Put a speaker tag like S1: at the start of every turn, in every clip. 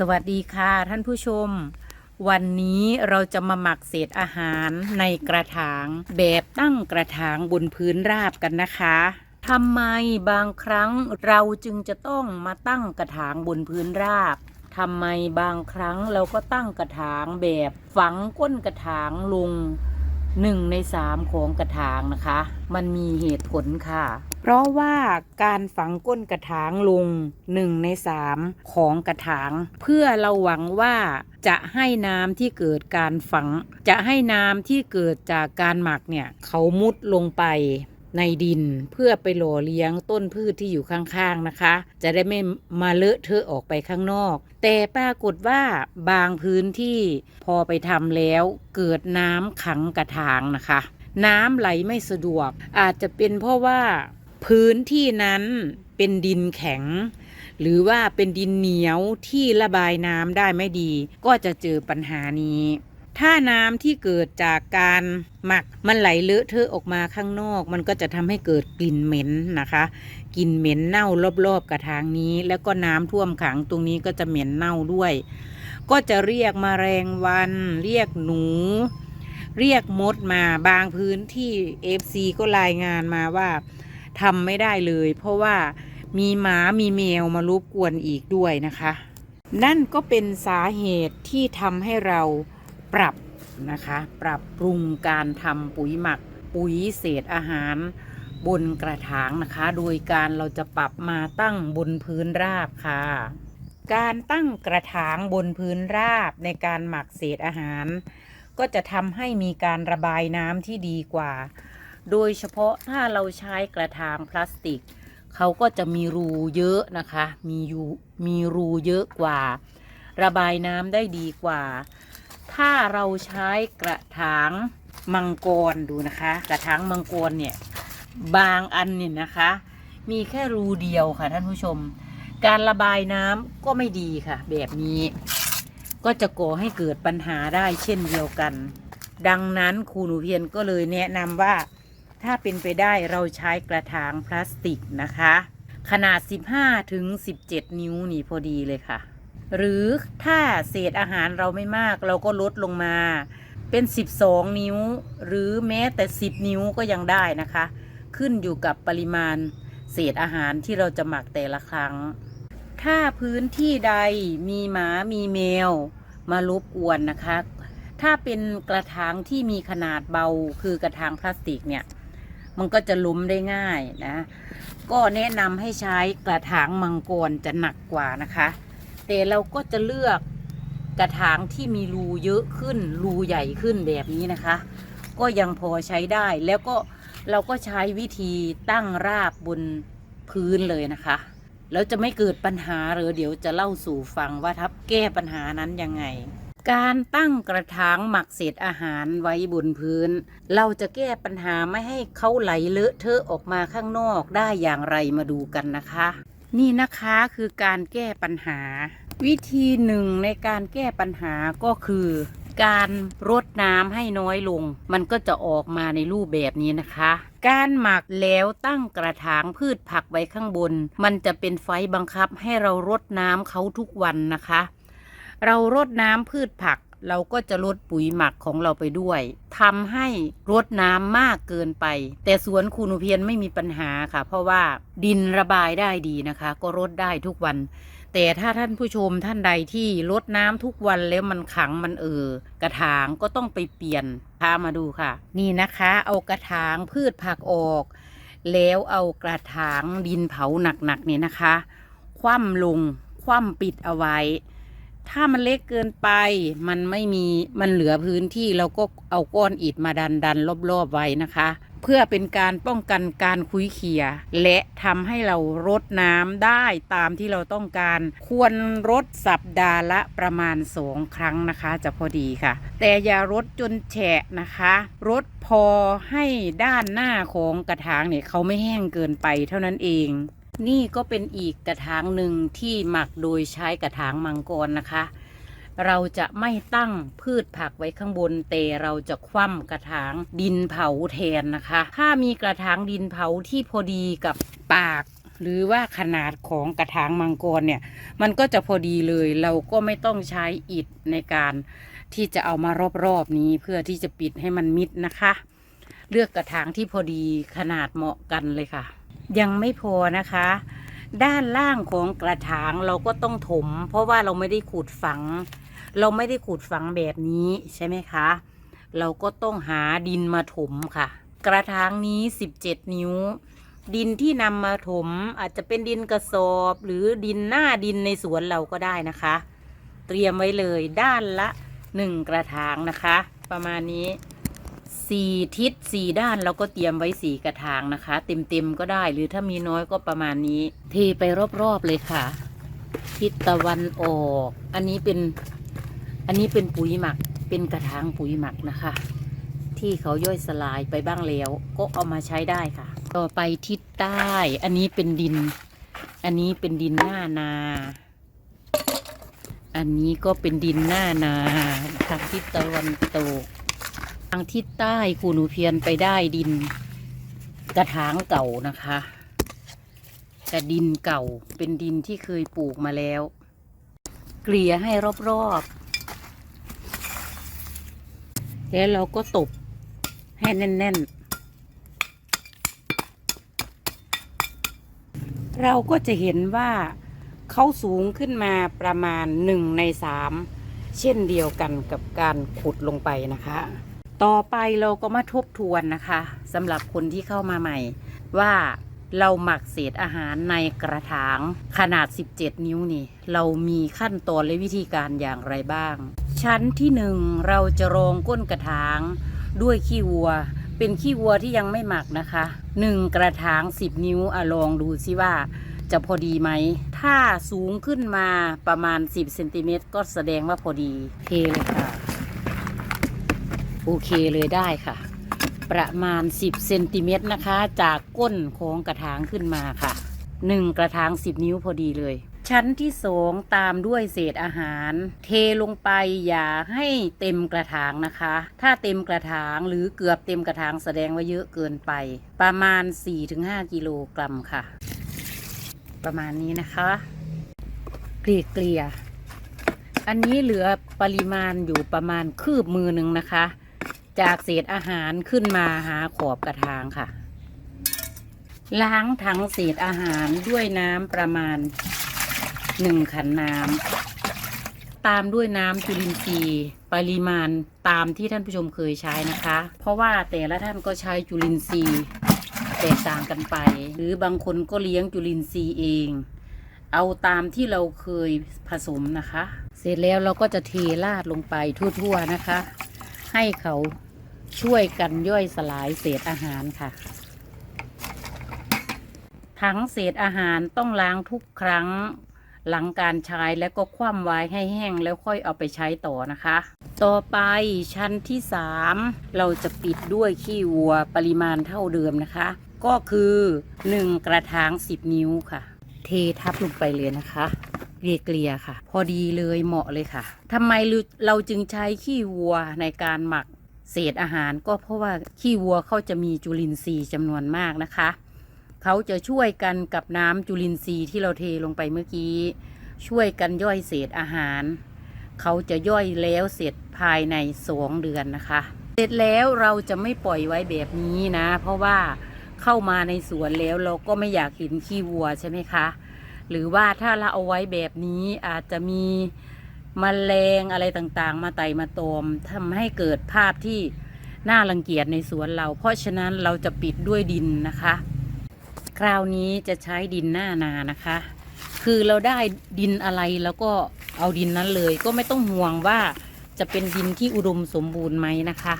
S1: สวัสดีค่ะท่านผู้ชม วันนี้เราจะมาหมักเศษอาหารในกระถาง แบบตั้งกระถางบนพื้นราบกันนะคะทำไมบางครั้งเราจึงจะต้องมาตั้งกระถางบนพื้นราบทำไมบางครั้งเราก็ตั้งกระถางแบบฝังก้นกระถางลง หนึ่งในสามของกระถางนะคะ มันมีเหตุผลค่ะ เพราะว่าการฝังก้นกระถางลงหนึ่งในสามของกระถาง เพื่อเราหวังว่าจะให้น้ำที่เกิดการฝัง จะให้น้ำที่เกิดจากการหมักเนี่ย เขามุดลงไป ในดินเพื่อไปหล่อเลี้ยงต้นพืชที่อยู่ข้างๆนะคะ จะได้ไม่มาเลอะเทอะออกไปข้างนอก แต่ปรากฏว่าบางพื้นที่พอไปทำแล้วเกิดน้ำขังกระถางนะคะ น้ำไหลไม่สะดวก อาจจะเป็นเพราะว่าพื้นที่นั้นเป็นดินแข็ง หรือว่าเป็นดินเหนียวที่ระบายน้ำได้ไม่ดี ก็จะเจอปัญหานี้ ถ้าน้ำที่เกิดจากการหมักมันไหลเลอะเทอะออกมาข้างนอก มันก็จะทำให้เกิดกลิ่นเหม็นนะคะกลิ่นเหม็นเน่ารอบๆกระถางนี้ แล้วก็น้ำท่วมขังตรงนี้ก็จะเหม็นเน่าด้วย ก็จะเรียกมาแรงวัน เรียกหนู เรียกมดมาบางพื้นที่ FC ก็รายงานมาว่าทำไม่ได้เลย เพราะว่ามีหมามีแมวมารบกวนอีกด้วยนะคะ นั่นก็เป็นสาเหตุที่ทำให้เรา ปรับนะคะปรับปรุงการทำปุ๋ยหมักปุ๋ยเศษอาหาร บนกระถางนะคะ โดยการเราจะปรับมาตั้งบนพื้นราบค่ะ การตั้งกระถางบนพื้นราบในการหมักเศษอาหาร ก็จะทำให้มีการระบายน้ำที่ดีกว่า โดยเฉพาะถ้าเราใช้กระถางพลาสติก เขาก็จะมีรูเยอะนะคะ มียูมีรูเยอะกว่า ระบายน้ำได้ดีกว่า ถ้าเราใช้กระถางมังกรดูนะคะ กระถางมังกรเนี่ยบางอันเนี่ยนะคะ มีแค่รูเดียวค่ะท่านผู้ชม การระบายน้ำก็ไม่ดีค่ะ แบบนี้ ก็จะก่อให้เกิดปัญหาได้เช่นเดียวกัน ดังนั้นครูหนูเพียนก็เลยแนะนำว่าถ้าเป็นไปได้เราใช้กระถางพลาสติกนะคะ ขนาด 15ถึง17 นิ้วนี่พอดีเลยค่ะ หรือถ้าเศษอาหารเราไม่มากเราก็ลดลงมา เป็น 12 นิ้ว หรือแม้แต่ 10 นิ้วก็ยังได้นะคะ ขึ้นอยู่กับปริมาณเศษอาหารที่เราจะหมักแต่ละครั้ง ถ้าพื้นที่ใดมีหมามีแมว มารบกวนนะคะ ถ้าเป็นกระถางที่มีขนาดเบาคือกระถางพลาสติกเนี่ยมันก็จะล้มได้ง่ายนะ ก็แนะนำให้ใช้กระถางมังกรจะหนักกว่านะคะ แต่เราก็จะเลือกกระถางที่มีรูเยอะขึ้น รูใหญ่ขึ้นแบบนี้นะคะ ก็ยังพอใช้ได้แล้วก็เราก็ใช้วิธีตั้งราบบนพื้นเลยนะคะ แล้วจะไม่เกิดปัญหาหรือเดี๋ยวจะเล่าสู่ฟังว่าทับแก้ปัญหานั้นยังไง การตั้งกระถางหมักเศษอาหารไว้บนพื้น เราจะแก้ปัญหาไม่ให้เขาไหลเลอะเทอะออกมาข้างนอกได้อย่างไรมาดูกันนะคะ นี่นะคะคือการแก้ปัญหา วิธีหนึ่งในการแก้ปัญหาก็คือ การรดน้ำให้น้อยลง มันก็จะออกมาในรูปแบบนี้นะคะ การหมักแล้วตั้งกระถางพืชผักไว้ข้างบน มันจะเป็นไฟบังคับให้เรารดน้ำเขาทุกวันนะคะ เรารดน้ำพืชผัก เราก็จะลดปุ๋ยหมักของเราไปด้วยทำให้รดน้ำมากเกินไป แต่สวนคูนูเพียนไม่มีปัญหาค่ะ เพราะว่าดินระบายได้ดีนะคะ ก็รดได้ทุกวัน แต่ถ้าท่านผู้ชมท่านใดที่รดน้ำทุกวันแล้วมันขังมันเออกระถางก็ต้องไปเปลี่ยนพามาดูค่ะ นี่นะคะ เอากระถางพืชผักออก แล้วเอากระถางดินเผาหนักๆเนี่ยนะคะ คว่ำลงคว่ำปิดเอาไว้ ถ้ามันเล็กเกินไป มันไม่มี มันเหลือพื้นที่เราก็เอาก้อนอิฐมาดันดันรอบๆไว้นะคะ เพื่อเป็นการป้องกันการคุยเขีย และทำให้เรารดน้ำได้ตามที่เราต้องการ ควรรดสัปดาห์ละประมาณสองครั้งนะคะ จะพอดีค่ะ แต่อย่ารดจนแฉะนะคะ รดพอให้ด้านหน้าของกระถางเนี่ยเขาไม่แห้งเกินไปเท่านั้นเอง นี่ก็เป็นอีกกระถางหนึ่งที่หมักโดยใช้กระถางมังกรนะคะ เราจะไม่ตั้งพืชผักไว้ข้างบน แต่เราจะคว่ำกระถางดินเผาแทนนะคะ ถ้ามีกระถางดินเผาที่พอดีกับปาก หรือว่าขนาดของกระถางมังกรเนี่ย มันก็จะพอดีเลย เราก็ไม่ต้องใช้อิฐในการที่จะเอามารอบๆนี้เพื่อที่จะปิดให้มันมิดนะคะ เลือกกระถางที่พอดีขนาดเหมาะกันเลยค่ะ ยังไม่พอนะคะ ด้านล่างของกระถางเราก็ต้องถม เพราะว่าเราไม่ได้ขูดฝัง เราไม่ได้ขูดฝังแบบนี้ใช่ไหมคะ เราก็ต้องหาดินมาถมค่ะ กระถางนี้ 17 นิ้ว ดินที่นำมาถมอาจจะเป็นดินกระสอบหรือดินหน้าดินในสวนเราก็ได้นะคะ เตรียมไว้เลยด้านละหนึ่งกระถางนะคะ ประมาณนี้ สี่ทิศสี่ด้านเราก็เตรียมไว้สี่กระถางนะคะ เต็มๆก็ได้ หรือถ้ามีน้อยก็ประมาณนี้ เทไปรอบๆเลยค่ะ ทิศตะวันออก อันนี้เป็น อันนี้เป็นปุ๋ยหมัก เป็นกระถางปุ๋ยหมักนะคะ ที่เขาย่อยสลายไปบ้างแล้ว ก็เอามาใช้ได้ค่ะ ต่อไปทิศใต้ อันนี้เป็นดิน อันนี้เป็นดินหน้านา อันนี้ก็เป็นดินหน้านาทางทิศตะวันตก ทางทิศใต้คูหนูเพียนไปได้ดิน กระถางเก่านะคะ แต่ดินเก่าเป็นดินที่เคยปลูกมาแล้ว เกลี่ยให้รอบๆ แล้วเราก็ตบให้แน่น ๆ เราก็จะเห็นว่าเขาสูงขึ้นมาประมาณหนึ่งในสามเช่นเดียวกันกับการขุดลงไปนะคะ ต่อไปเราก็มาทบทวนนะคะสำหรับคนที่เข้ามาใหม่ ว่าเราหมักเศษอาหารในกระถางขนาด 17 นิ้วนี่ เรามีขั้นตอนและวิธีการอย่างไรบ้าง ชั้นที่หนึ่งเราจะรองก้นกระถางด้วยขี้วัว เป็นขี้วัวที่ยังไม่หมักนะคะหนึ่งกระถาง 10 นิ้วอะลองดูซิว่าจะพอดีไหม ถ้าสูงขึ้นมาประมาณ 10เซนติเมตรก็แสดงว่าพอดีเทเลยค่ะ โอเคเลยได้ค่ะ ประมาณ 10เซนติเมตรนะคะ จากก้นของกระถางขึ้นมาค่ะ 1 กระถาง 10 นิ้วพอดีเลย ชั้นที่สองตามด้วยเศษอาหาร เทลงไปอย่าให้เต็มกระถางนะคะ ถ้าเต็มกระถางหรือเกือบเต็มกระถางแสดงว่าเยอะเกินไป ประมาณ 4-5 กิโลกรัมค่ะ ประมาณนี้นะคะเกลี่ยเกลี่ยอันนี้เหลือปริมาณอยู่ประมาณคืบมือหนึ่งนะคะ จากเศษอาหารขึ้นมาหาขอบกระถางค่ะ ล้างถังเศษอาหารด้วยน้ำประมาณหนึ่งขันน้ำตามด้วยน้ำจุลินทรีย์ปริมาณตามที่ท่านผู้ชมเคยใช้นะคะ เพราะว่าแต่ละท่านก็ใช้จุลินทรีย์แตกต่างกันไป หรือบางคนก็เลี้ยงจุลินทรีย์เอง เอาตามที่เราเคยผสมนะคะ เสร็จแล้วเราก็จะเทราดลงไปทั่วๆนะคะ ให้เขา ช่วยกันย่อยสลายเศษอาหารค่ะ ถังเศษอาหารต้องล้างทุกครั้งหลังการใช้แล้วก็คว่ำไว้ให้แห้งแล้วค่อยเอาไปใช้ต่อนะคะ ต่อไปชั้นที่ 3 เราจะปิดด้วยขี้วัวปริมาณเท่าเดิมนะคะ ก็คือ 1 กระถาง 10 นิ้วค่ะ เททับลงไปเลยนะคะเกลี่ยๆค่ะ พอดีเลยเหมาะเลยค่ะทำไมเราจึงใช้ขี้วัวในการหมัก เศษอาหารก็เพราะว่าขี้วัวเขาจะมีจุลินทรีย์จำนวนมากนะคะ เขาจะช่วยกันกับน้ำจุลินทรีย์ที่เราเทลงไปเมื่อกี้ ช่วยกันย่อยเศษอาหาร เขาจะย่อยแล้วเสร็จภายในสองเดือนนะคะ เสร็จแล้วเราจะไม่ปล่อยไว้แบบนี้นะ เพราะว่าเข้ามาในสวนแล้วเราก็ไม่อยากเห็นขี้วัวใช่ไหมคะ หรือว่าถ้าเราเอาไว้แบบนี้อาจจะมี มแมลงอะไรต่างๆ มาไต่มาตอมทำให้เกิดภาพที่น่ารังเกียจในสวนเรา เพราะฉะนั้นเราจะปิดด้วยดินนะคะ คราวนี้จะใช้ดินหน้านานะคะ คือเราได้ดินอะไรแล้วก็เอาดินนั้นเลย ก็ไม่ต้องห่วงว่าจะเป็นดินที่อุดมสมบูรณ์ไหมนะคะ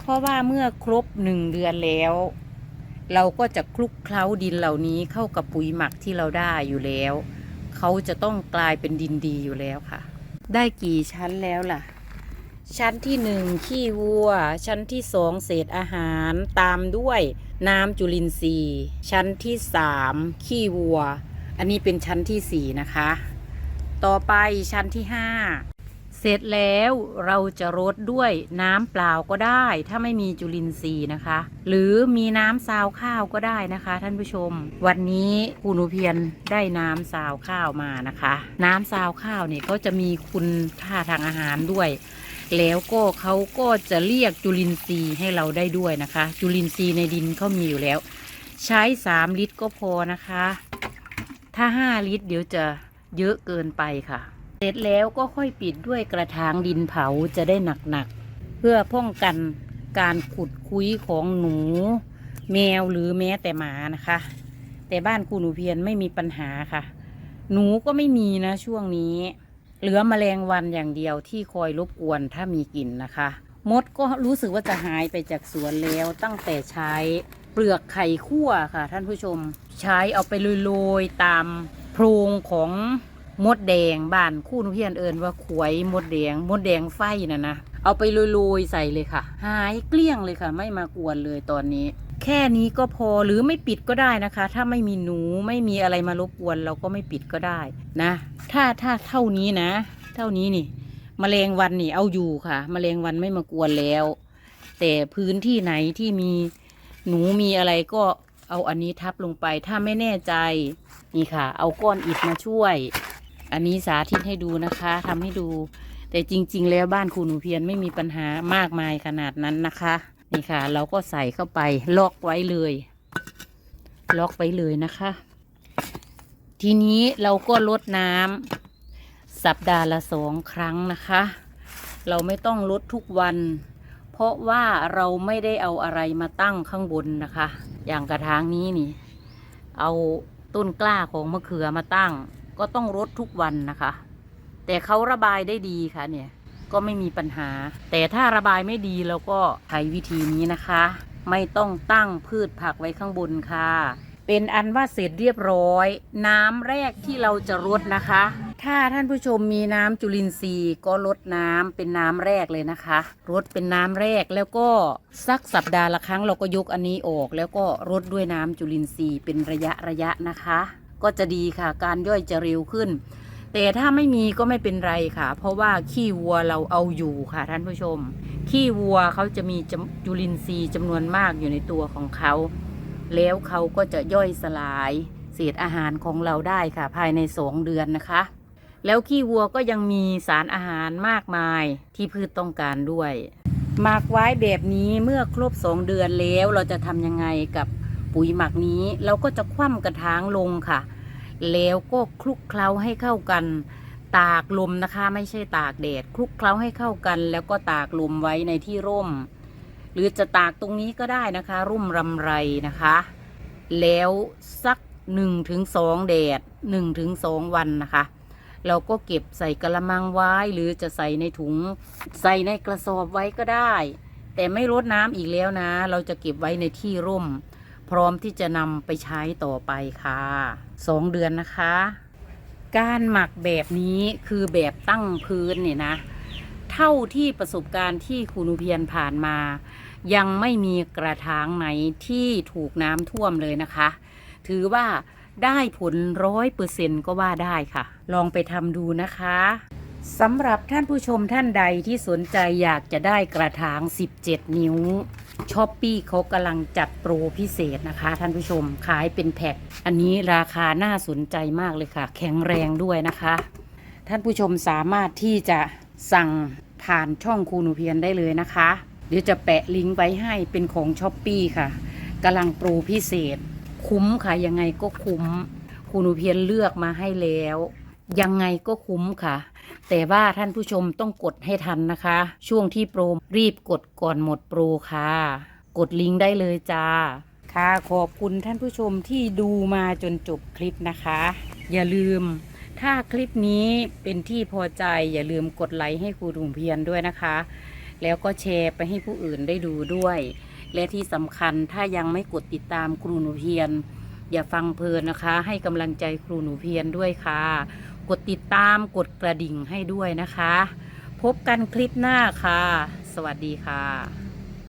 S1: เพราะว่าเมื่อครบหนึ่งเดือนแล้ว เราก็จะคลุกเคล้าดินเหล่านี้เข้ากับปุ๋ยหมักที่เราได้อยู่แล้ว เขาจะต้องกลายเป็นดินดีอยู่แล้วค่ะ ได้กี่ชั้นแล้วล่ะ ชั้นที่หนึ่งขี้วัว ชั้นที่สองเศษอาหารตามด้วยน้ำจุลินทรีย์ ชั้นที่สามขี้วัว อันนี้เป็นชั้นที่สี่นะคะ ต่อไปชั้นที่ห้า เสร็จแล้วเราจะรดด้วยน้ำเปล่าก็ได้ ถ้าไม่มีจุลินทรีย์นะคะ หรือมีน้ำซาวข้าวก็ได้นะคะ ท่านผู้ชม วันนี้คุณหนูเพียรได้น้ำซาวข้าวมานะคะ น้ำซาวข้าวเนี่ยก็จะมีคุณค่าทางอาหารด้วย แล้วก็เขาก็จะเรียกจุลินทรีย์ให้เราได้ด้วยนะคะ จุลินทรีย์ในดินเขามีอยู่แล้ว ใช้ 3 ลิตรก็พอนะคะ ถ้า 5 ลิตรเดี๋ยวจะเยอะเกินไปค่ะ เสร็จแล้วก็ค่อยปิดด้วยกระถางดินเผาจะได้หนักๆ เพื่อป้องกันการขุดคุ้ยของหนู แมวหรือแม้แต่หมานะคะ แต่บ้านครูหนูเพียรไม่มีปัญหาค่ะ หนูก็ไม่มีนะช่วงนี้ เหลือแมลงวันอย่างเดียวที่คอยรบกวนถ้ามีกลิ่นนะคะ มดก็รู้สึกว่าจะหายไปจากสวนแล้วตั้งแต่ใช้เปลือกไข่คั่วค่ะ ท่านผู้ชม ใช้เอาไปโรยๆตามโพรงของ มดแดงบ้านคู่นุเพียนเอินว่าขวยมดแดงมดแดงไฟน่ะนะเอาไปโรยๆใส่เลยค่ะ หายเกลี้ยงเลยค่ะ ไม่มากวนเลยตอนนี้ แค่นี้ก็พอหรือไม่ปิดก็ได้นะคะ ถ้าไม่มีหนูไม่มีอะไรมารบกวนเราก็ไม่ปิดก็ได้นะ ถ้าถ้าเท่านี้นะ เท่านี้นี่มแมลงวันนี่เอาอยู่ค่ะแมลงวันไม่มากวนแล้ว แต่พื้นที่ไหนที่มีหนูมีอะไรก็เอาอันนี้ทับลงไปถ้าไม่แน่ใจนี่ค่ะ เอาก้อนอิฐมาช่วย อันนี้สาธิตให้ดูนะคะทำให้ดู แต่จริง ๆ แล้วบ้านครูหนูเพียรไม่มีปัญหามากมายขนาดนั้นนะคะ นี่ค่ะ เราก็ใส่เข้าไปล็อกไว้เลย ล็อกไว้เลยนะคะ ทีนี้เราก็ลดน้ำสัปดาห์ละสองครั้งนะคะ เราไม่ต้องลดทุกวัน เพราะว่าเราไม่ได้เอาอะไรมาตั้งข้างบนนะคะ อย่างกระถางนี้นี่ เอาต้นกล้าของมะเขือมาตั้ง ก็ต้องรดทุกวันนะคะ แต่เขาระบายได้ดีค่ะเนี่ยก็ไม่มีปัญหา แต่ถ้าระบายไม่ดีเราก็ใช้วิธีนี้นะคะ ไม่ต้องตั้งพืชผักไว้ข้างบนค่ะ เป็นอันว่าเสร็จเรียบร้อย น้ำแรกที่เราจะรดนะคะ ถ้าท่านผู้ชมมีน้ำจุลินทรีย์ก็ลดน้ำเป็นน้ำแรกเลยนะคะรดเป็นน้ำแรกแล้วก็สักสัปดาห์ละครั้งเราก็ยกอันนี้ออก แล้วก็รดด้วยน้ำจุลินทรีย์เป็นระยะระยะนะคะ ก็จะดีค่ะ การย่อยจะเร็วขึ้น แต่ถ้าไม่มีก็ไม่เป็นไรค่ะ เพราะว่าขี้วัวเราเอาอยู่ค่ะท่านผู้ชม ขี้วัวเขาจะมีจุลินทรีย์จำนวนมากอยู่ในตัวของเขา แล้วเขาก็จะย่อยสลายเศษอาหารของเราได้ค่ะ ภายในสองเดือนนะคะ แล้วขี้วัวก็ยังมีสารอาหารมากมายที่พืชต้องการด้วยหมักไว้แบบนี้เมื่อครบสองเดือนแล้วเราจะทำยังไงกับ ปุ๋ยหมักนี้เราก็จะคว่ำกระถางลงค่ะ แล้วก็คลุกเคล้าให้เข้ากัน ตากลมนะคะ ไม่ใช่ตากแดดคลุกเคล้าให้เข้ากัน แล้วก็ตากลมไว้ในที่ร่ม หรือจะตากตรงนี้ก็ได้นะคะ ร่มรำไรนะคะ แล้วสักหนึ่งถึงสองแดดหนึ่งถึงสองวันนะคะเราก็เก็บใส่กระมังไว้ หรือจะใส่ในถุง ใส่ในกระสอบไว้ก็ได้ แต่ไม่รดน้ำอีกแล้วนะ เราจะเก็บไว้ในที่ร่ม พร้อมที่จะนำไปใช้ต่อไปค่ะสองเดือนนะคะ การหมักแบบนี้คือแบบตั้งพื้นเนี่ยนะ เท่าที่ประสบการณ์ที่คุณอุเพียนผ่านมา ยังไม่มีกระถางไหนที่ถูกน้ำท่วมเลยนะคะ ถือว่าได้ผลร้อยเปอร์เซ็นก็ว่าได้ค่ะ ลองไปทำดูนะคะสำหรับท่านผู้ชมท่านใดที่สนใจอยากจะได้กระถาง 17 นิ้ว ช้อปปี้เขากำลังจัดโปรพิเศษนะคะ ท่านผู้ชมขายเป็นแพ็คอันนี้ราคาน่าสนใจมากเลยค่ะ แข็งแรงด้วยนะคะ ท่านผู้ชมสามารถที่จะสั่งผ่านช่องคูนูเพียนได้เลยนะคะ เดี๋ยวจะแปะลิงก์ไว้ให้เป็นของช้อปปี้ค่ะกำลังโปรพิเศษ คุ้มค่ะยังไงก็คุ้มคูนูเพียนเลือกมาให้แล้ว ยังไงก็คุ้มค่ะ แต่ว่าท่านผู้ชมต้องกดให้ทันนะคะ ช่วงที่โปรรีบกดก่อนหมดโปรค่ะ กดลิงก์ได้เลยจ้า ค่ะขอบคุณท่านผู้ชมที่ดูมาจนจบคลิปนะคะ อย่าลืม ถ้าคลิปนี้เป็นที่พอใจอย่าลืมกดไลค์ให้ครูถุงเพียนด้วยนะคะ แล้วก็แชร์ไปให้ผู้อื่นได้ดูด้วย และที่สำคัญถ้ายังไม่กดติดตามครูหนูเพียนอย่าฟังเพลินนะคะ ให้กำลังใจครูหนูเพียนด้วยค่ะ กดติดตามกดกระดิ่งให้ด้วยนะคะ พบกันคลิปหน้าค่ะ สวัสดีค่ะ